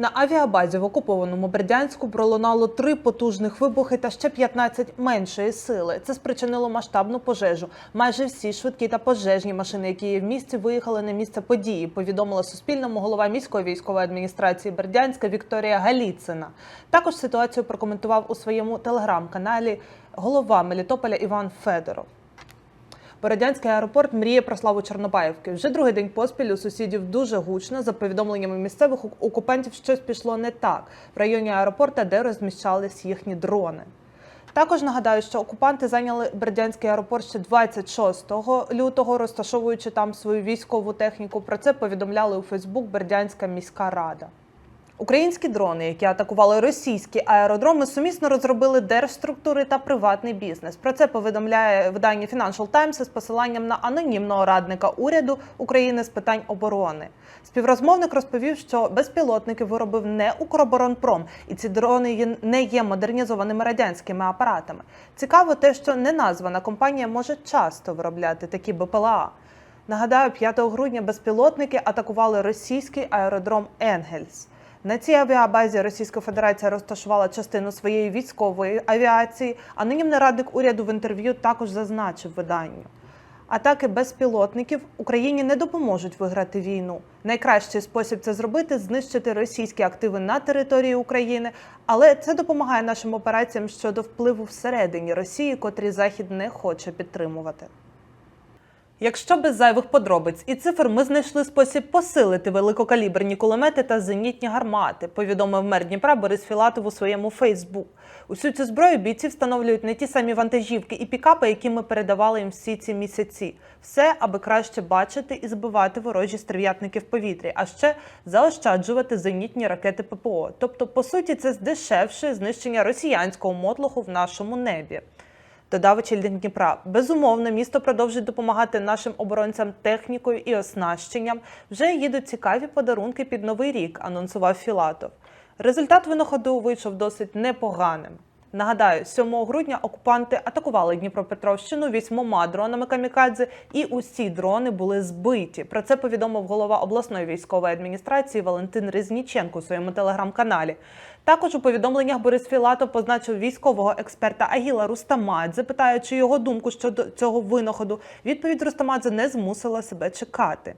На авіабазі в окупованому Бердянську пролунало три потужних вибухи та ще 15 меншої сили. Це спричинило масштабну пожежу. Майже всі швидкі та пожежні машини, які є в місті, виїхали на місце події. Повідомила Суспільному голова міської військової адміністрації Бердянська Вікторія Галіцина. Також ситуацію прокоментував у своєму телеграм-каналі голова Мелітополя Іван Федоров. Бородянський аеропорт мріє про славу Чорнобаївки. Вже другий день поспіль у сусідів дуже гучно. За повідомленнями місцевих окупантів, щось пішло не так в районі аеропорта, де розміщались їхні дрони. Також нагадаю, що окупанти зайняли Бердянський аеропорт ще 26 лютого, розташовуючи там свою військову техніку. Про це повідомляли у Фейсбук Бердянська міська рада. Українські дрони, які атакували російські аеродроми, сумісно розробили держструктури та приватний бізнес. Про це повідомляє видання Financial Times з посиланням на анонімного радника уряду України з питань оборони. Співрозмовник розповів, що безпілотники виробив не Укроборонпром, і ці дрони не є модернізованими радянськими апаратами. Цікаво те, що неназвана компанія може часто виробляти такі БПЛА. Нагадаю, 5 грудня безпілотники атакували російський аеродром Енгельс. На цій авіабазі Російська Федерація розташувала частину своєї військової авіації. Анонімний радник уряду в інтерв'ю також зазначив виданню. Атаки безпілотників Україні не допоможуть виграти війну. Найкращий спосіб це зробити знищити російські активи на території України, але це допомагає нашим операціям щодо впливу всередині Росії, котрі Захід не хоче підтримувати. Якщо без зайвих подробиць і цифр ми знайшли спосіб посилити великокаліберні кулемети та зенітні гармати, повідомив мер Дніпра Борис Філатов у своєму Фейсбук. Усю цю зброю бійці встановлюють не ті самі вантажівки і пікапи, які ми передавали їм всі ці місяці. Все, аби краще бачити і збивати ворожі стерв'ятники в повітрі, а ще заощаджувати зенітні ракети ППО. Тобто, по суті, це здешевшує знищення росіянського мотлоху в нашому небі. Додав очільник Дніпра. Безумовно, місто продовжить допомагати нашим оборонцям технікою і оснащенням. Вже їдуть цікаві подарунки під новий рік, анонсував Філатов. Результат винаходу вийшов досить непоганим. Нагадаю, 7 грудня окупанти атакували Дніпропетровщину вісьмома дронами камікадзе, і усі дрони були збиті. Про це повідомив голова обласної військової адміністрації Валентин Резніченко у своєму телеграм-каналі. Також у повідомленнях Борис Філатов позначив військового експерта Агіла Рустамадзе, питаючи його думку щодо цього винаходу. Відповідь Рустамадзе не змусила себе чекати.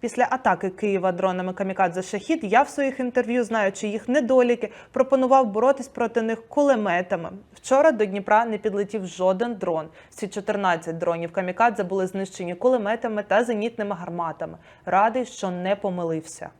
Після атаки Києва дронами камікадзе шахід я в своїх інтерв'ю, знаючи їх недоліки, пропонував боротись проти них кулеметами. Вчора до Дніпра не підлетів жоден дрон. Всі 14 дронів камікадзе були знищені кулеметами та зенітними гарматами. Радий, що не помилився.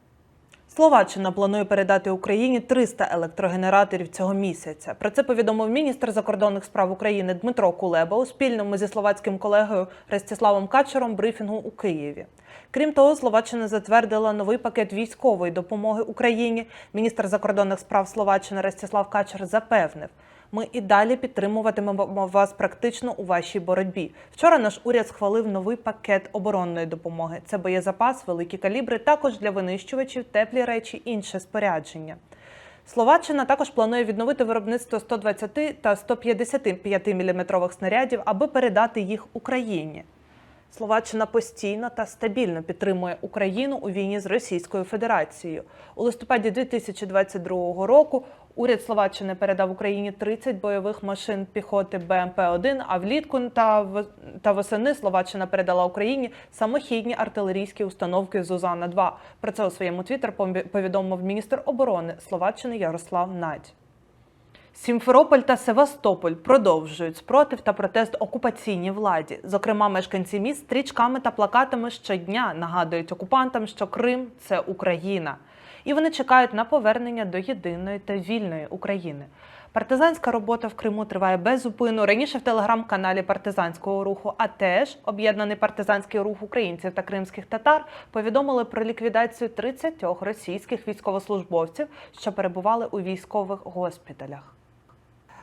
Словаччина планує передати Україні 300 електрогенераторів цього місяця. Про це повідомив міністр закордонних справ України Дмитро Кулеба у спільному зі словацьким колегою Ростиславом Качером брифінгу у Києві. Крім того, Словаччина затвердила новий пакет військової допомоги Україні. Міністр закордонних справ Словаччини Ростислав Качер запевнив. Ми і далі підтримуватимемо вас практично у вашій боротьбі. Вчора наш уряд схвалив новий пакет оборонної допомоги. Це боєзапас, великі калібри, також для винищувачів, теплі речі, інше спорядження. Словаччина також планує відновити виробництво 120 та 155 мм снарядів, аби передати їх Україні. Словаччина постійно та стабільно підтримує Україну у війні з Російською Федерацією. У листопаді 2022 року уряд Словаччини передав Україні 30 бойових машин піхоти БМП-1, а влітку та, восени Словаччина передала Україні самохідні артилерійські установки Зузана-2. Про це у своєму твіттер повідомив міністр оборони Словаччини Ярослав Надь. Сімферополь та Севастополь продовжують спротив та протест окупаційній владі. Зокрема, мешканці міст стрічками та плакатами щодня нагадують окупантам, що Крим це Україна, і вони чекають на повернення до єдиної та вільної України. Партизанська робота в Криму триває без зупину. Раніше в телеграм-каналі партизанського руху, а теж об'єднаний партизанський рух українців та кримських татар повідомили про ліквідацію 30 російських військовослужбовців, що перебували у військових госпіталях.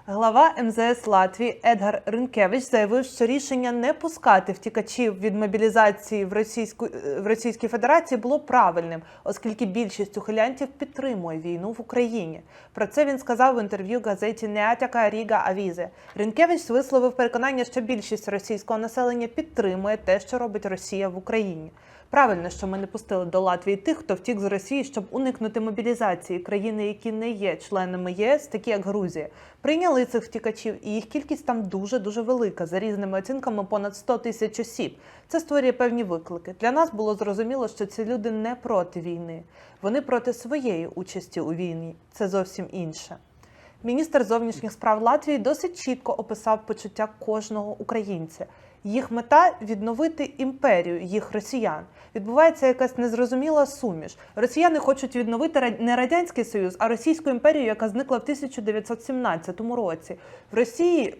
Глава МЗС Латвії Едгар Ринкевич заявив, що рішення не пускати втікачів від мобілізації в російську в Російській Федерації було правильним, оскільки більшість ухилянтів підтримує війну в Україні. Про це він сказав в інтерв'ю газеті Неатяка Ріга Авізе. Ринкевич висловив переконання, що більшість російського населення підтримує те, що робить Росія в Україні. Правильно, що ми не пустили до Латвії тих, хто втік з Росії, щоб уникнути мобілізації. Країни, які не є членами ЄС, такі як Грузія, прийняли цих втікачів, і їх кількість там дуже дуже велика. За різними оцінками, понад 100 тисяч осіб. Це створює певні виклики. Для нас було зрозуміло, що ці люди не проти війни, вони проти своєї участі у війні. Це зовсім інше. Міністр зовнішніх справ Латвії досить чітко описав почуття кожного українця. Їх мета відновити імперію їх росіян. Відбувається якась незрозуміла суміш. Росіяни хочуть відновити не радянський союз, а російську імперію, яка зникла в 1917 році. В Росії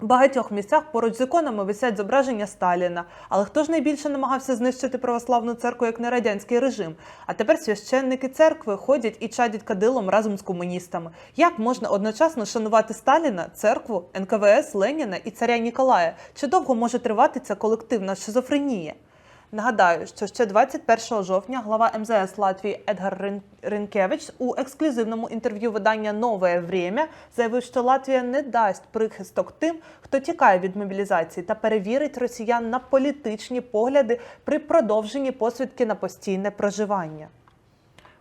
в багатьох місцях поруч з іконами висять зображення Сталіна. Але хто ж найбільше намагався знищити православну церкву як не радянський режим? А тепер священники церкви ходять і чадять кадилом разом з комуністами. Як можна одночасно шанувати Сталіна, церкву, НКВС, Леніна і царя Ніколая? Чи довго може тривати ця колективна шизофренія? Нагадаю, що ще 21 жовтня глава МЗС Латвії Едгар Рин- Ринкевич у ексклюзивному інтерв'ю видання Нове Время заявив, що Латвія не дасть прихисток тим, хто тікає від мобілізації, та перевірить росіян на політичні погляди при продовженні посвідки на постійне проживання.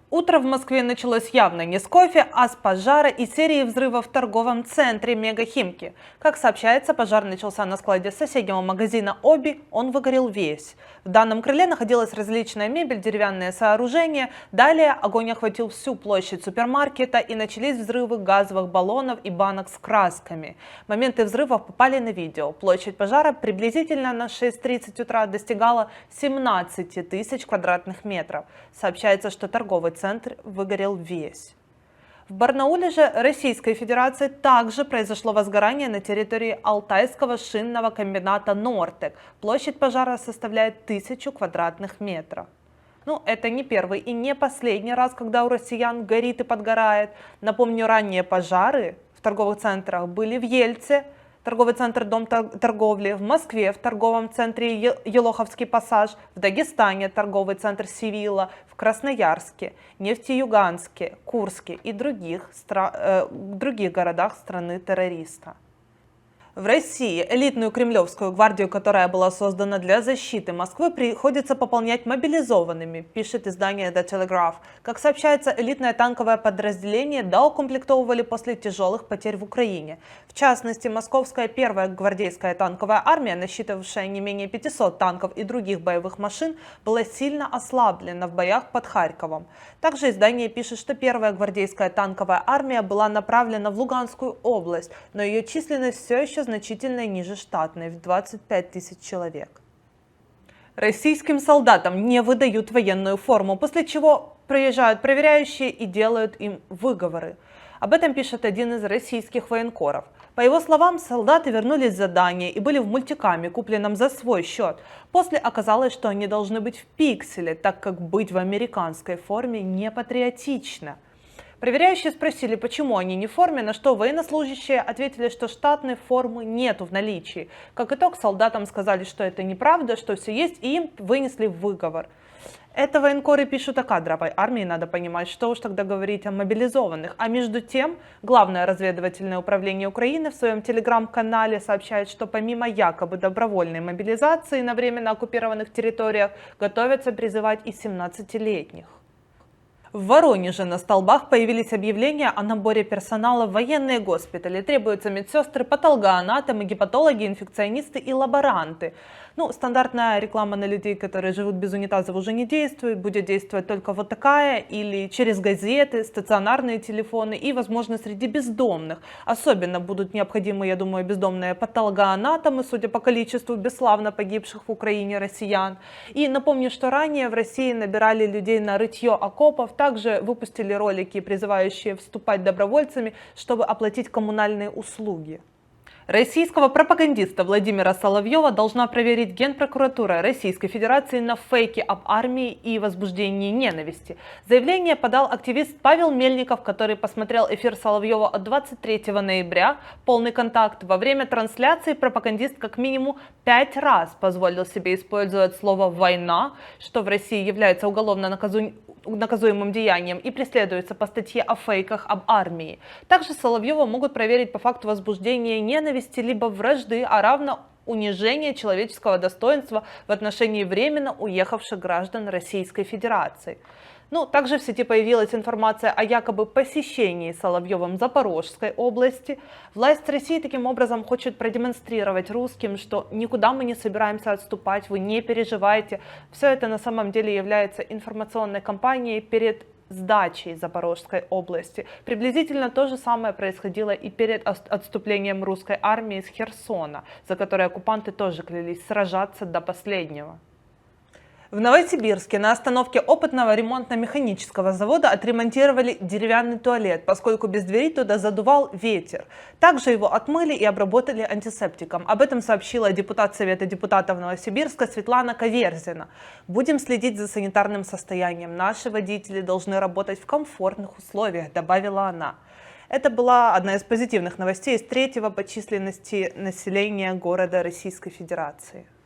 Утро в Москве началось явно не с кофе, а с пожара и серии взрывов в торговом центре Мегахимки. Как сообщается, пожар начался на складе соседнего магазина Оби, он выгорел весь. В данном крыле находилась различная мебель, деревянные сооружения. Далее огонь охватил всю площадь супермаркета и начались взрывы газовых баллонов и банок с красками. Моменты взрывов попали на видео. Площадь пожара приблизительно на 6.30 утра достигала 17 тысяч квадратных метров. Сообщается, что торговый центр выгорел весь. В Барнауле же Российской Федерации также произошло возгорание на территории Алтайского шинного комбината «Нортек». Площадь пожара составляет тысячу квадратных метров. Ну, это не первый и не последний раз, когда у россиян горит и подгорает. Напомню, ранние пожары в торговых центрах были в Ельце, торговый центр Дом тор- торговли, в Москве в торговом центре Е- Елоховский пассаж, в Дагестане торговый центр Сивила, в Красноярске, Нефтеюганске, Курске и других, стра- э, других городах страны-террориста. В России элитную кремлевскую гвардию, которая была создана для защиты Москвы, приходится пополнять мобилизованными, пишет издание The Telegraph. Как сообщается, элитное танковое подразделение доукомплектовывали после тяжелых потерь в Украине. В частности, московская первая гвардейская танковая армия, насчитывавшая не менее 500 танков и других боевых машин, была сильно ослаблена в боях под Харьковом. Также издание пишет, что первая гвардейская танковая армия была направлена в Луганскую область, но ее численность все еще значительно ниже штатной в 25 тысяч человек. Российским солдатам не выдают военную форму, после чего приезжают проверяющие и делают им выговоры. Об этом пишет один из российских военкоров. По его словам, солдаты вернулись с задания и были в мультикаме, купленном за свой счет. После оказалось, что они должны быть в пикселе, так как быть в американской форме не патриотично. Проверяющие спросили, почему они не в форме, на что военнослужащие ответили, что штатной формы нету в наличии. Как итог, солдатам сказали, что это неправда, что все есть, и им вынесли выговор. Это военкоры пишут о кадровой армии, надо понимать, что уж тогда говорить о мобилизованных. А между тем, Главное разведывательное управление Украины в своем телеграм-канале сообщает, что помимо якобы добровольной мобилизации на временно оккупированных территориях, готовятся призывать и 17-летних. В Воронеже на столбах появились объявления о наборе персонала в военные госпитали. Требуются медсестры, патологоанатомы, гепатологи, инфекционисты и лаборанты. Ну, стандартная реклама на людей, которые живут без унитазов, уже не действует. Будет действовать только вот такая или через газеты, стационарные телефоны и, возможно, среди бездомных. Особенно будут необходимы, я думаю, бездомные патологоанатомы, судя по количеству бесславно погибших в Украине россиян. И напомню, что ранее в России набирали людей на рытье окопов, также выпустили ролики, призывающие вступать добровольцами, чтобы оплатить коммунальные услуги. Российского пропагандиста Владимира Соловьева должна проверить Генпрокуратура Российской Федерации на фейки об армии и возбуждении ненависти. Заявление подал активист Павел Мельников, который посмотрел эфир Соловьева от 23 ноября «Полный контакт». Во время трансляции пропагандист как минимум пять раз позволил себе использовать слово «война», что в России является уголовно наказу- наказуемым деянием и преследуется по статье о фейках об армии. Также Соловьева могут проверить по факту возбуждения ненависти либо вражды, а равно унижение человеческого достоинства в отношении временно уехавших граждан Российской Федерации. Ну, также в сети появилась информация о якобы посещении Соловьевым Запорожской области. Власть России таким образом хочет продемонстрировать русским, что никуда мы не собираемся отступать, вы не переживайте. Все это на самом деле является информационной кампанией перед сдачей Запорожской области. Приблизительно то же самое происходило и перед отступлением русской армии из Херсона, за которое оккупанты тоже клялись сражаться до последнего. В Новосибирске на остановке опытного ремонтно-механического завода отремонтировали деревянный туалет, поскольку без двери туда задувал ветер. Также его отмыли и обработали антисептиком. Об этом сообщила депутат Совета депутатов Новосибирска Светлана Каверзина. Будем следить за санитарным состоянием. Наши водители должны работать в комфортных условиях, добавила она. Это была одна из позитивных новостей из третьего по численности населения города Российской Федерации.